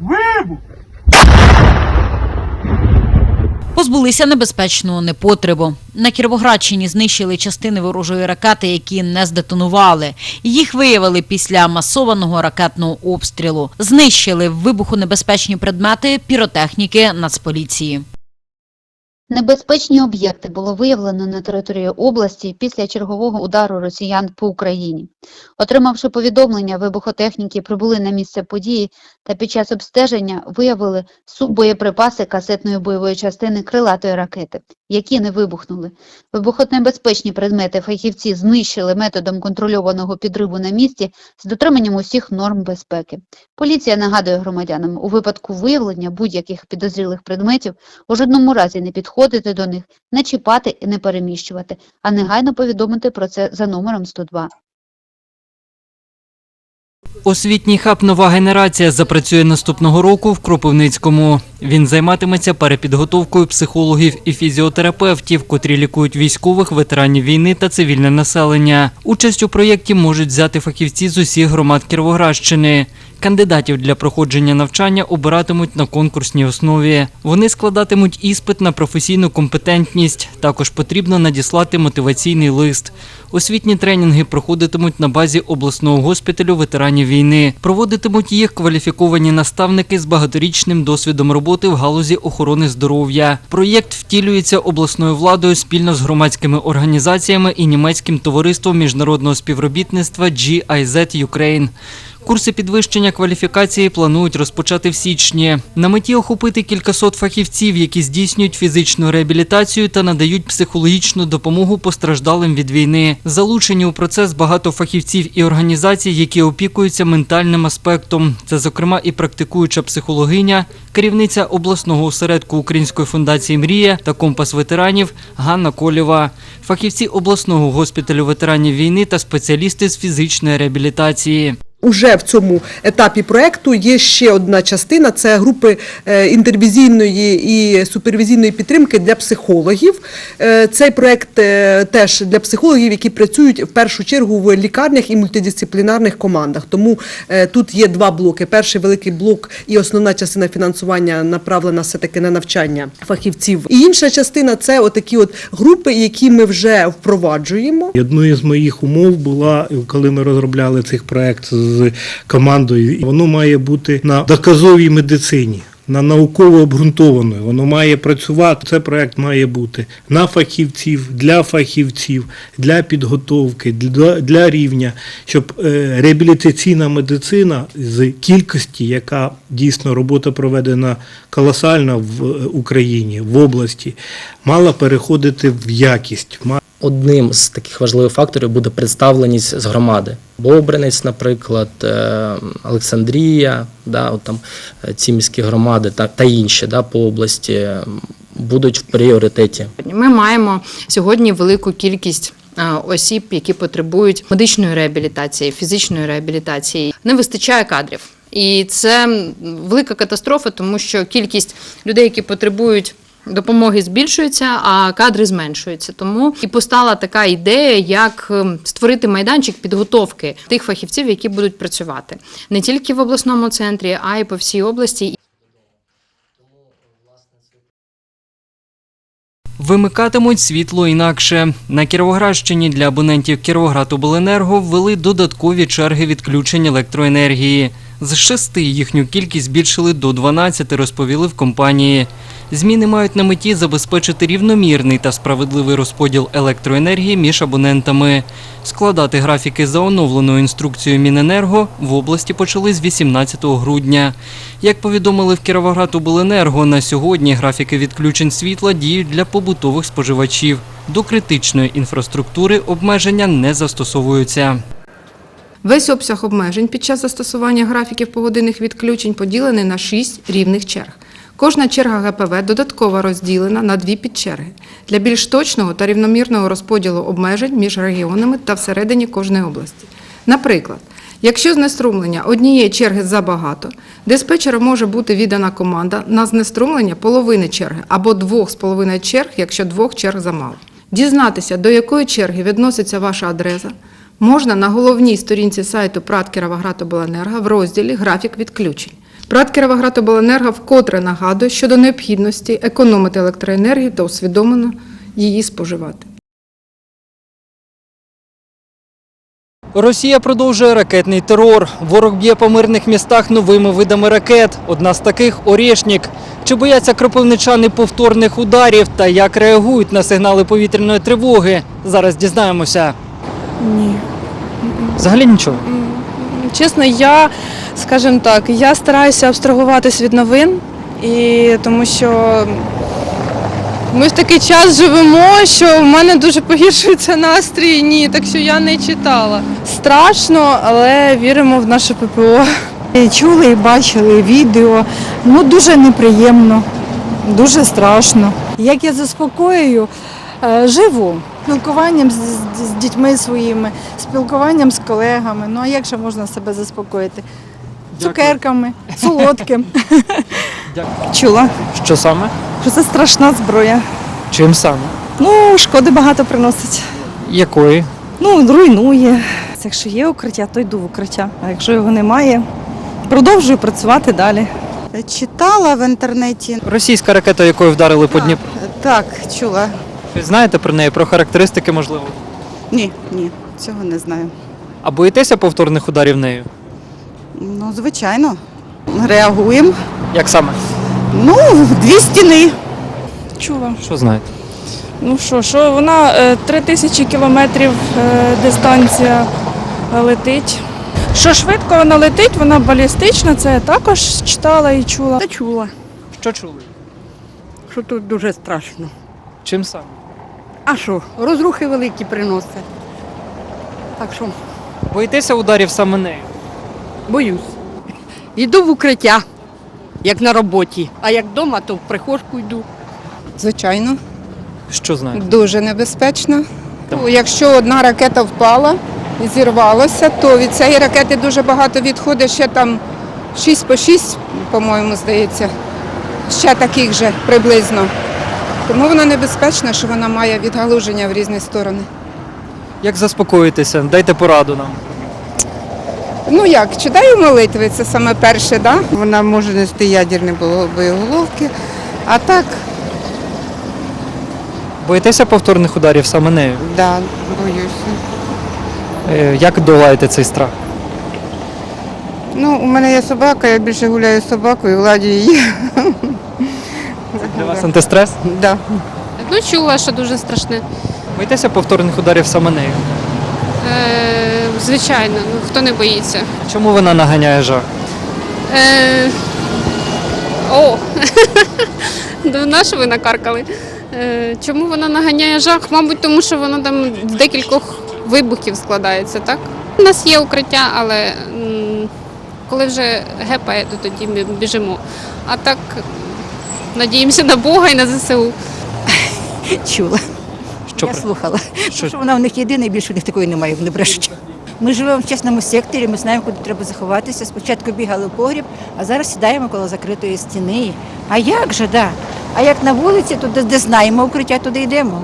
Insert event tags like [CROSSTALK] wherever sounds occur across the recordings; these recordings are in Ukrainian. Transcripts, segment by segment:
Вибух! Позбулися небезпечного непотребу. На Кіровоградщині знищили частини ворожої ракети, які не здетонували. Їх виявили після масованого ракетного обстрілу. Знищили вибухонебезпечні предмети піротехніки Нацполіції. Небезпечні об'єкти було виявлено на території області після чергового удару росіян по Україні. Отримавши повідомлення, вибухотехніки прибули на місце події та під час обстеження виявили суббоєприпаси касетної бойової частини крилатої ракети, які не вибухнули. Вибухонебезпечні предмети фахівці знищили методом контрольованого підриву на місці з дотриманням усіх норм безпеки. Поліція нагадує громадянам, у випадку виявлення будь-яких підозрілих предметів у жодному разі не підходити до них, не чіпати і не переміщувати, а негайно повідомити про це за номером 102. Освітній хаб Нова генерація запрацює наступного року в Кропивницькому. Він займатиметься перепідготовкою психологів і фізіотерапевтів, котрі лікують військових, ветеранів війни та цивільне населення. Участь у проєкті можуть взяти фахівці з усіх громад Кіровоградщини. Кандидатів для проходження навчання обиратимуть на конкурсній основі. Вони складатимуть іспит на професійну компетентність. Також потрібно надіслати мотиваційний лист. Освітні тренінги проходитимуть на базі обласного госпіталю ветеранів війни. Проводитимуть їх кваліфіковані наставники з багаторічним досвідом роботи в галузі охорони здоров'я. Проєкт втілюється обласною владою спільно з громадськими організаціями і німецьким товариством міжнародного співробітництва GIZ Ukraine. Курси підвищення кваліфікації планують розпочати в січні. На меті охопити кількасот фахівців, які здійснюють фізичну реабілітацію та надають психологічну допомогу постраждалим від війни. Залучені у процес багато фахівців і організацій, які опікуються ментальним аспектом. Це, зокрема, і практикуюча психологиня, керівниця обласного осередку Української фундації Мрія та компас ветеранів Ганна Колєва, фахівці обласного госпіталю ветеранів війни та спеціалісти з фізичної реабілітації. Уже в цьому етапі проекту є ще одна частина це групи е, інтервізійної і супервізійної підтримки для психологів. Е, Цей проект е, теж для психологів, які працюють в першу чергу в лікарнях і мультидисциплінарних командах. Тому тут є два блоки. Перший великий блок і основна частина фінансування направлена все таки на навчання фахівців. І інша частина це отакі от групи, які ми вже впроваджуємо. Одною з моїх умов була, коли ми розробляли цей проект з командою, воно має бути на доказовій медицині. На науково обґрунтованою, воно має працювати. Це проект має бути на фахівців, для фахівців, для підготовки, для, для рівня, щоб е, реабілітаційна медицина з кількості, яка дійсно робота проведена колосальна в е, Україні, в області, мала переходити в якість. Одним з таких важливих факторів буде представленість з громади. Бобринець, наприклад, е, Олександрія, да, от там е, ці міські громади та, та інші да, по області е, будуть в пріоритеті. Ми маємо сьогодні велику кількість. Осіб, які потребують медичної реабілітації, фізичної реабілітації, не вистачає кадрів, і це велика катастрофа, тому що кількість людей, які потребують допомоги, збільшується, а кадри зменшуються. Тому і постала така ідея, як ем, створити майданчик підготовки тих фахівців, які будуть працювати не тільки в обласному центрі, а й по всій області. Вимикатимуть світло інакше. На Кіровоградщині для абонентів Кіровоградобленерго ввели додаткові черги відключень електроенергії. З шести їхню кількість збільшили до 12, розповіли в компанії. Зміни мають на меті забезпечити рівномірний та справедливий розподіл електроенергії між абонентами. Складати графіки за оновленою інструкцією Міненерго в області почали з 18 грудня. Як повідомили в Кіровоградобленерго, на сьогодні графіки відключень світла діють для побутових споживачів. До критичної інфраструктури обмеження не застосовуються. Весь обсяг обмежень під час застосування графіків погодинних відключень поділений на 6 рівних черг. Кожна черга ГПВ додатково розділена на дві підчерги для більш точного та рівномірного розподілу обмежень між регіонами та всередині кожної області. Наприклад, якщо знеструмлення однієї черги забагато, диспетчером може бути віддана команда на знеструмлення половини черги або двох з половиною черг, якщо двох черг замало. Дізнатися, до якої черги відноситься ваша адреса, можна на головній сторінці сайту ПРАТ Кіровоградобленерго в розділі Графік відключень. ПРАТ «Кіровоградобленерго» вкотре нагадує щодо необхідності економити електроенергію та усвідомлено її споживати. Росія продовжує ракетний терор. Ворог б'є по мирних містах новими видами ракет. Одна з таких Орєшнік. Чи бояться кропивничани повторних ударів та як реагують на сигнали повітряної тривоги? Зараз дізнаємося. Ні. Взагалі нічого. Чесно, я, скажімо так, я стараюся абстрагуватись від новин, і тому що ми в такий час живемо, що в мене дуже погіршується настрій. Ні, так що я не читала. Страшно, але віримо в наше ППО. Чули і бачили відео. Ну дуже неприємно, дуже страшно. Як я заспокоюю, Е, живу спілкуванням з, з- з дітьми своїми, спілкуванням з колегами. Ну а як же можна себе заспокоїти? Цукерками, солодким. [LAUGHS] Чула, Що саме? що це страшна зброя. Чим саме? Ну, шкоди багато приносить. Якої? Ну, руйнує. Якщо є укриття, то йду в укриття. А якщо його немає, продовжую працювати далі. Читала в інтернеті. Російська ракета, якою вдарили по Дніпру. Так, чула. Ви знаєте про неї, про характеристики можливо? Ні, ні, цього не знаю. А боїтеся повторних ударів нею? Ну, звичайно. Реагуємо. Як саме? Ну, дві стіни. Чула. Що знаєте? Ну що, що вона е, 3000 кілометрів е, дистанція летить. Що швидко вона летить, вона балістична, це я також читала і чула. Та чула, Що чули? що тут дуже страшно. Чим саме? А що, розрухи великі приносить. Так що Боїтеся ударів саме нею? боюсь. Йду в укриття, як на роботі, а як вдома, то в прихожку йду. Звичайно, Що знаєте? дуже небезпечно. Так. Ну, Якщо одна ракета впала і зірвалася, то від цієї ракети дуже багато відходить, ще там 6 по 6, по-моєму, здається, ще таких же приблизно. Тому вона небезпечна, що вона має відгалуження в різні сторони. Як заспокоїтеся? Дайте пораду нам. Ну як, читаю молитви, це саме перше, да? Вона може нести ядерні боєголовки, а так, Боїтеся повторних ударів саме нею? да, боюся. Е, Як долаєте цей страх? Ну, у мене є собака, я більше гуляю з собакою, гладю її. Вас антистрес? Да. Ну, чула, що дуже страшне. Боїтеся повторних ударів саме нею? Е, звичайно, ну хто не боїться. Чому вона наганяє жах? Е, о! [LAUGHS] Ну, на що ви накаркали? Е, чому вона наганяє жах? Мабуть, тому що вона там з декількох вибухів складається, так? У нас є укриття, але м, коли вже гепає, то тоді ми біжимо. А так надіємося на Бога і на ЗСУ. Чула. Що Я про- слухала. Що- Що вона в них єдина, і більше в них такої немає, вони брешуть. Ми живемо в чесному секторі, ми знаємо, куди треба заховатися. Спочатку бігали в погріб, а зараз сідаємо коло закритої стіни. А як же, да? А як на вулиці, то де, де знаємо укриття, туди йдемо.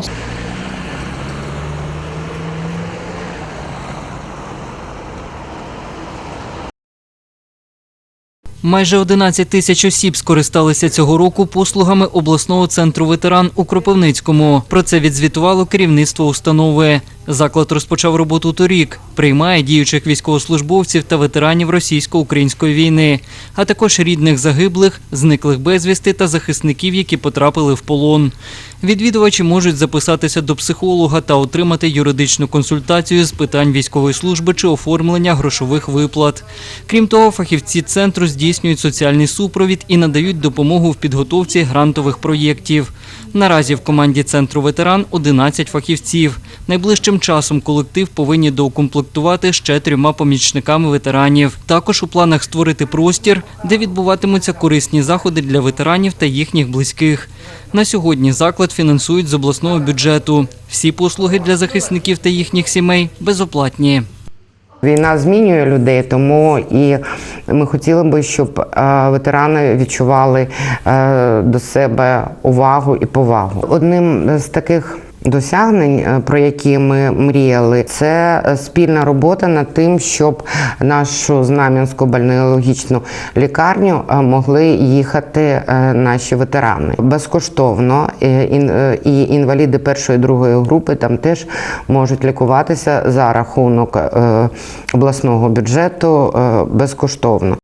Майже 11 тисяч осіб скористалися цього року послугами обласного центру ветеран у Кропивницькому. Про це відзвітувало керівництво установи. Заклад розпочав роботу торік, приймає діючих військовослужбовців та ветеранів російсько-української війни, а також рідних загиблих, зниклих безвісти та захисників, які потрапили в полон. Відвідувачі можуть записатися до психолога та отримати юридичну консультацію з питань військової служби чи оформлення грошових виплат. Крім того, фахівці центру здійснюють соціальний супровід і надають допомогу в підготовці грантових проєктів. Наразі в команді центру ветеран 11 фахівців. Найближчим часом колектив повинні доукомплектувати ще трьома помічниками ветеранів. Також у планах створити простір, де відбуватимуться корисні заходи для ветеранів та їхніх близьких. На сьогодні заклад фінансують з обласного бюджету. Всі послуги для захисників та їхніх сімей безоплатні. Війна змінює людей, тому і ми хотіли би, щоб ветерани відчували е, до себе увагу і повагу. Одним з таких досягнень, е, про які ми мріяли, це е, спільна робота над тим, щоб нашу знам'янську бальнеологічну лікарню е, могли їхати наші ветерани безкоштовно. І інваліди першої другої групи там теж можуть лікуватися за рахунок обласного бюджету безкоштовно.